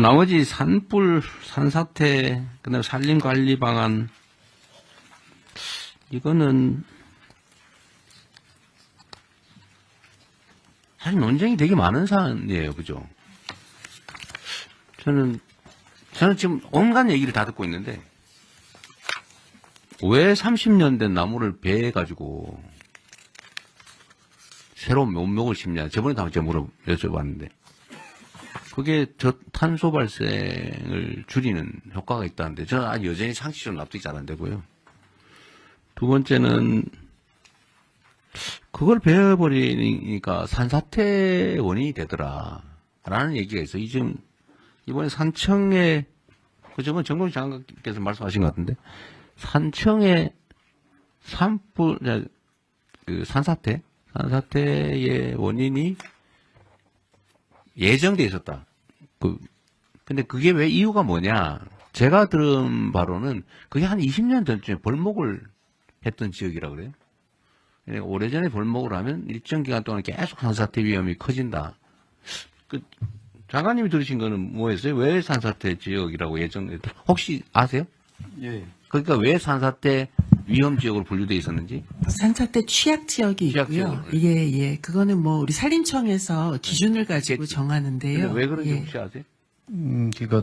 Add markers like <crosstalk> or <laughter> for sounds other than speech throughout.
나머지 산불, 산사태, 그다음에 산림관리 방안 이거는 사실 논쟁이 되게 많은 사안이에요, 그죠? 저는 저는 지금 온갖 얘기를 다 듣고 있는데 왜 30년 된 나무를 베 가지고 새로운 묘목을 심냐? 저번에 다 제가 물어 여쭤봤는데 그게 저 탄소 발생을 줄이는 효과가 있다는데 저는 여전히 상식적으로 납득이 잘 안 되고요. 두 번째는 그걸 베어버리니까 산사태 원인이 되더라. 라는 얘기가 있어요. 이 지금 이번에 산청에 그 저번 정동 장관께서 말씀하신 것 같은데 산청에 산불 그 산사태 산사태의 원인이 예정돼 있었다. 그 근데 그게 왜 이유가 뭐냐? 제가 들은 바로는 그게 한 20년 전쯤에 벌목을 했던 지역이라 그래요. 오래전에 벌목을 하면 일정 기간 동안 계속 산사태 위험이 커진다. 그 장관님이 들으신 거는 뭐였어요? 왜 산사태 지역이라고 예정 혹시 아세요? 예. 그러니까 왜 산사태 위험 지역으로 분류돼 있었는지? 산사태 취약 지역이 취약 있고요. 지역으로. 예, 예. 그거는 뭐 우리 산림청에서 기준을 가지고 그랬지. 정하는데요. 근데 왜 그런지 예. 혹시 아세요? 음, 그니까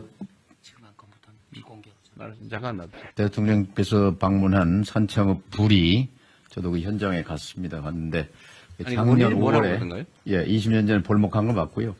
말씀 잠깐 나. 대통령께서 방문한 산청읍 불이 저도 그 현장에 갔습니다. 갔는데 아니, 작년 뭐라고 5월에 그러던가요? 예, 20년 전에 볼목한 거 맞고요.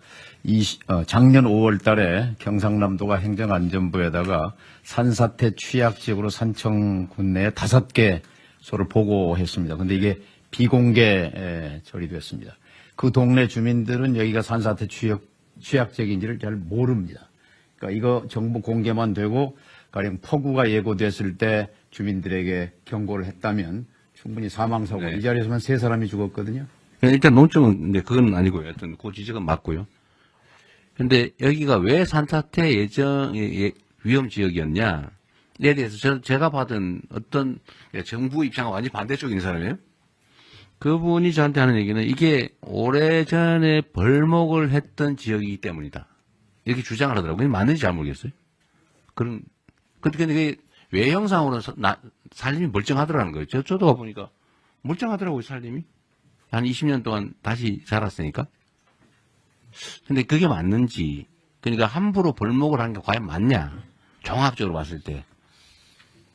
이 어, 작년 5월 달에 경상남도가 행정안전부에다가 산사태 취약 지역으로 산청군 내에 다섯 개 소를 보고했습니다. 근데 이게 비공개 에, 처리됐습니다. 그 동네 주민들은 여기가 산사태 취약, 취약 지역인지를 잘 모릅니다. 그러니까 이거 정보 공개만 되고 가령 폭우가 예고됐을 때 주민들에게 경고를 했다면 충분히 사망사고 네. 이 자리에서만 세 사람이 죽었거든요. 일단 논점은 근데 그건 아니고요. 하여튼 그 지적은 맞고요. 근데 여기가 왜 산사태 예정 예- 예- 위험 지역이었냐? 에 대해서 저, 제가 받은 어떤 예, 정부 입장과 완전히 반대쪽인 사람이에요. 그분이 저한테 하는 얘기는 이게 오래전에 벌목을 했던 지역이기 때문이다. 이렇게 주장을 하더라고요. 맞는지 잘 모르겠어요. 그런, 근데 그게 외형상으로는 서- 나- 살림이 멀쩡하더라는 거예요. 저, 저도 가보니까 멀쩡하더라고요, 살림이. 한 20년 동안 다시 자랐으니까. 근데 그게 맞는지, 그러니까 함부로 벌목을 한 게 과연 맞냐? 종합적으로 봤을 때.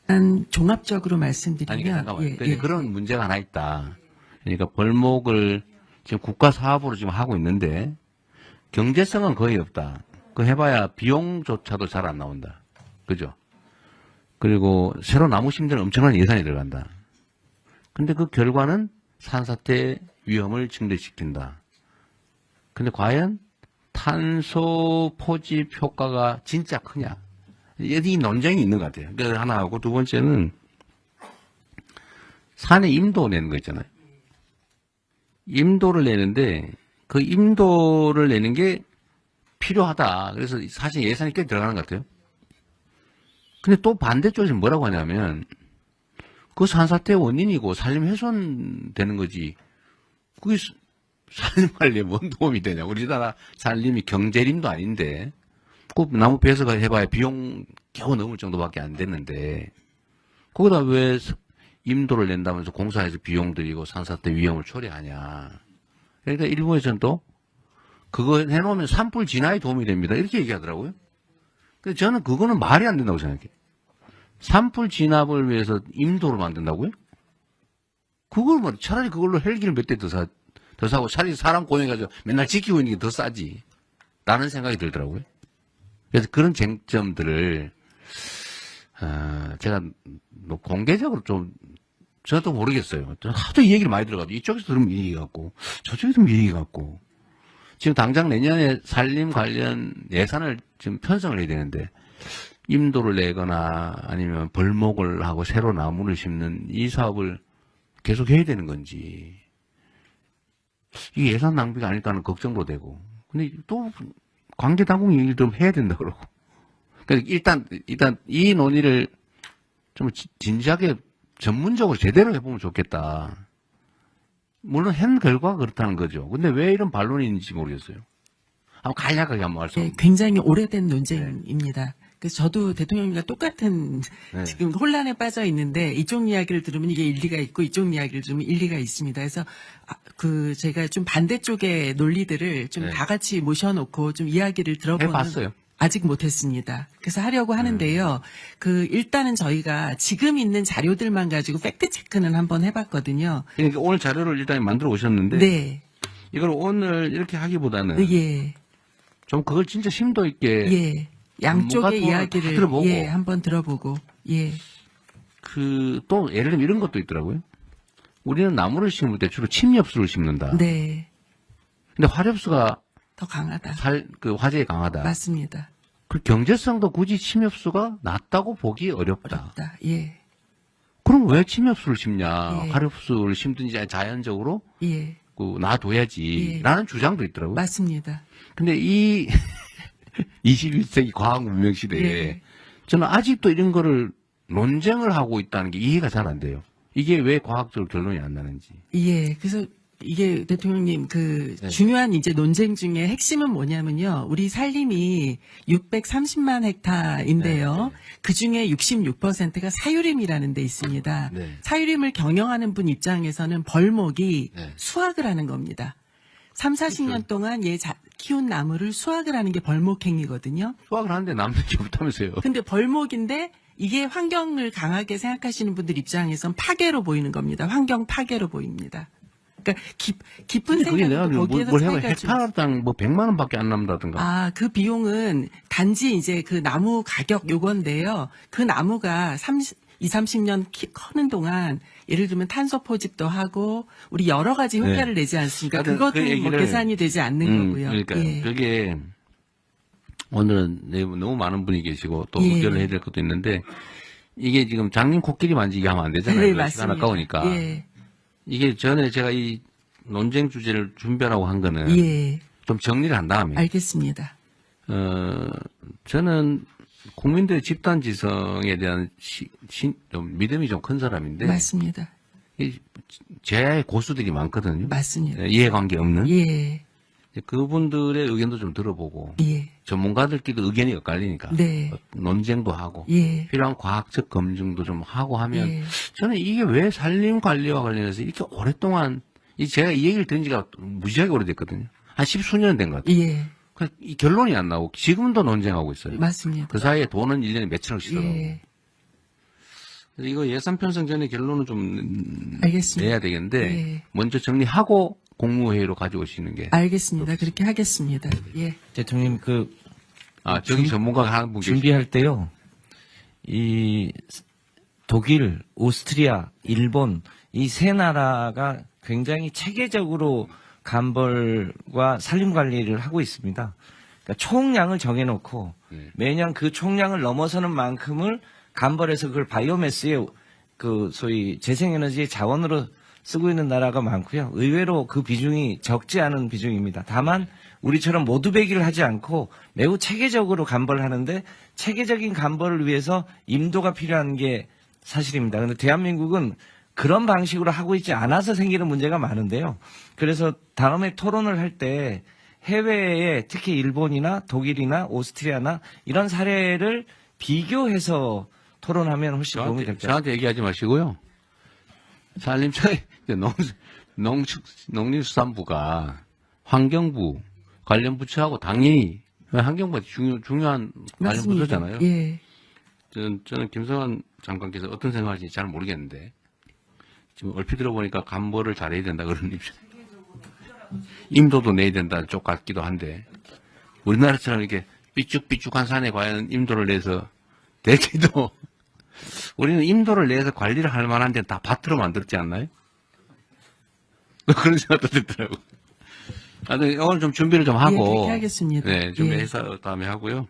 일단 종합적으로 아니, 말씀드리면 잠깐만. 예, 그러니까 예. 그런 문제가 하나 있다. 그러니까 벌목을 지금 국가 사업으로 지금 하고 있는데, 경제성은 거의 없다. 그 해봐야 비용조차도 잘 안 나온다. 그죠? 그리고 새로 나무 심는 엄청난 예산이 들어간다. 근데 그 결과는 산사태 위험을 증대시킨다. 근데 과연 탄소 포집 효과가 진짜 크냐? 여기 논쟁이 있는 것 같아요. 그 하나 하고 두 번째는 산에 임도 내는 거 있잖아요. 임도를 내는데 그 임도를 내는 게 필요하다. 그래서 사실 예산이 꽤 들어가는 것 같아요. 근데 또 반대쪽에서 뭐라고 하냐면 그 산사태 원인이고 산림 훼손되는 거지. 그게 스- 산림 관리에 뭔 도움이 되냐. 우리나라 산림이 경제림도 아닌데 그 나무 배서가 해봐야 비용 겨우 넘을 정도밖에 안 됐는데 거기다 왜 스- 임도를 낸다면서 공사해서 비용 들이고 산사태 위험을 초래하냐. 그러니까 일부에서는 또 그거 해놓으면 산불 진화에 도움이 됩니다. 이렇게 얘기하더라고요. 근데 저는 그거는 말이 안 된다고 생각해요. 산불 진압을 위해서 임도를 만든다고요? 그걸 뭐 차라리 그걸로 헬기를 몇 대 더 사, 더 사고 차라리 사람 고용해가지고 맨날 지키고 있는 게 더 싸지. 라는 생각이 들더라고요. 그래서 그런 쟁점들을, 아, 제가 뭐 공개적으로 좀, 저도 모르겠어요. 하도 이 얘기를 많이 들어가지고 이쪽에서 들으면 이 얘기 같고, 저쪽에서 들으면 이 얘기 같고. 지금 당장 내년에 산림 관련 예산을 지금 편성을 해야 되는데, 임도를 내거나 아니면 벌목을 하고 새로 나무를 심는 이 사업을 계속 해야 되는 건지. 이게 예산 낭비가 아닐까 하는 걱정도 되고. 근데 또 관계 당국이 얘기를 좀 해야 된다 그러고. 그러니까 일단 일단 이 논의를 좀 지- 진지하게 전문적으로 제대로 해보면 좋겠다. 물론 한 결과가 그렇다는 거죠. 근데 왜 이런 반론인지 모르겠어요. 한번 간략하게 한번 말씀. 예, 굉장히 오래된 논쟁입니다. 그래서 저도 대통령님과 똑같은 네. 지금 혼란에 빠져 있는데 이쪽 이야기를 들으면 이게 일리가 있고 이쪽 이야기를 들으면 일리가 있습니다. 그래서 아, 그 제가 좀 반대쪽의 논리들을 좀 네. 다 같이 모셔놓고 좀 이야기를 들어보는 해봤어요. 아직 못했습니다. 그래서 하려고 하는데요. 그 일단은 저희가 지금 있는 자료들만 가지고 팩트 체크는 한번 해봤거든요. 그러니까 오늘 자료를 일단 만들어 오셨는데 네, 이걸 오늘 이렇게 하기보다는 예, 좀 그걸 진짜 심도 있게 예. 양쪽의 이야기를 들어보고. 예, 한번 들어보고 예. 그 또 예를 들면 이런 것도 있더라고요. 우리는 나무를 심을 때 주로 침엽수를 심는다. 네, 근데 화엽수가 더 강하다. 살 그 화재에 강하다. 맞습니다. 그 경제성도 굳이 침엽수가 낮다고 보기 어렵다. 어렵다. 예, 그럼 왜 침엽수를 심냐? 예. 화엽수를 심든지 자연적으로 예, 그 놔둬야지. 예. 라는 주장도 있더라고요. 맞습니다. 근데 이 <laughs> 21세기 과학 문명 시대에 예. 저는 아직도 이런 거를 논쟁을 하고 있다는 게 이해가 잘 안 돼요. 이게 왜 과학적으로 결론이 안 나는지. 예, 그래서 이게 대통령님 그 네. 중요한 이제 논쟁 중에 핵심은 뭐냐면요. 우리 산림이 630만 헥타인데요. 네, 그 중에 66%가 사유림이라는 데 있습니다. 네. 사유림을 경영하는 분 입장에서는 벌목이 네. 수확을 하는 겁니다. 3, 40년 그렇죠. 동안 얘 자- 키운 나무를 수확을 하는 게 벌목행위거든요. 수학을 하는데 남들이 <laughs> 없다면서요. 근데 벌목인데 이게 환경을 강하게 생각하시는 분들 입장에선 파괴로 보이는 겁니다. 환경 파괴로 보입니다. 그러니까 깊, 깊은 그게 내가 뭘, 거기에서 뭘좀 헥타르당 뭐 100만 원밖에 안 남다든가. 아, 그 비용은 단지 이제 그 나무 가격 요건데요. 그 나무가 30, 2, 30년 키, 커는 동안 예를 들면 탄소 포집도 하고 우리 여러 가지 효과를 내지 않습니까? 그것도 그뭐 얘기를- 계산이 되지 않는 음, 거고요. 그러니까 예. 그게 오늘은 네, 너무 많은 분이 계시고 또 예. 의견을 해야 될 것도 있는데 이게 지금 장님 코끼리 만지기 하면 안 되잖아요. 네, 그 시간 맞습니다. 아까우니까. 예. 이게 전에 제가 이 논쟁 주제를 준비하라고 한 거는 예. 좀 정리를 한 다음에 알겠습니다. 어 저는 국민들의 집단 지성에 대한 시- 신- 좀 믿음이 좀 큰 사람인데 맞습니다. 이 제야의 고수들이 많거든요. 맞습니다. 예, 이해관계 없는 예. 그분들의 의견도 좀 들어보고 예. 전문가들끼리도 의견이 엇갈리니까 네. 어, 논쟁도 하고 예. 필요한 과학적 검증도 좀 하고 하면 예. 저는 이게 왜 산림 관리와 관련해서 이렇게 오랫동안 이 제가 이 얘기를 들은 지가 무지하게 오래됐거든요. 한 십수년 된 것 같아요. 예. 그이 결론이 안 나오고 지금도 논쟁하고 있어요. 맞습니다. 그 사이에 돈은 1년에 몇천억씩 들어가고. 예. 그래서 이거 예산 편성 전에 결론을 좀 음, 알겠습니다. 내야 되겠는데 예. 먼저 정리하고 국무회의로 가져오시는 게. 알겠습니다. 그렇게 하겠습니다. 예. 대통령 그 아, 저기 준- 전문가가 하는 분 계시 준비할 때요. 이 독일, 오스트리아, 일본 이 세 나라가 굉장히 체계적으로 간벌과 산림 관리를 하고 있습니다. 그러니까 총량을 정해놓고 네. 매년 그 총량을 넘어서는 만큼을 간벌해서 그걸 바이오매스의 그 소위 재생에너지의 자원으로 쓰고 있는 나라가 많고요. 의외로 그 비중이 적지 않은 비중입니다. 다만 우리처럼 모두 배기를 하지 않고 매우 체계적으로 간벌을 하는데 체계적인 간벌을 위해서 임도가 필요한 게 사실입니다. 그런데 대한민국은 그런 방식으로 하고 있지 않아서 생기는 문제가 많은데요. 그래서 다음에 토론을 할 때 해외에 특히 일본이나 독일이나 오스트리아나 이런 사례를 비교해서 토론하면 훨씬 도움이 될 같아요. 저한테 얘기하지 마시고요. 산림청에 농, 농, 농림수산부가 환경부 관련 부처하고 당연히 환경부가 중요, 중요한 관련 맞습니다. 부처잖아요. 예. 저는, 저는 김성환 장관께서 어떤 생각하시는지 잘 모르겠는데 지금 얼핏 들어보니까 간보를 잘해야 된다 그런 입장. 임도도 내야 된다 쪽 같기도 한데 우리나라처럼 이렇게 삐쭉삐쭉한 산에 과연 임도를 내서 될지도 <laughs> 우리는 임도를 내서 관리를 할 만한 데는 다 밭으로 만들었지 않나요? <laughs> 그런 생각도 들더라고. 아, 네, 오늘 좀 준비를 좀 예, 하고. 그렇게 하겠습니다. 네, 준비해서 예. 다음에 하고요.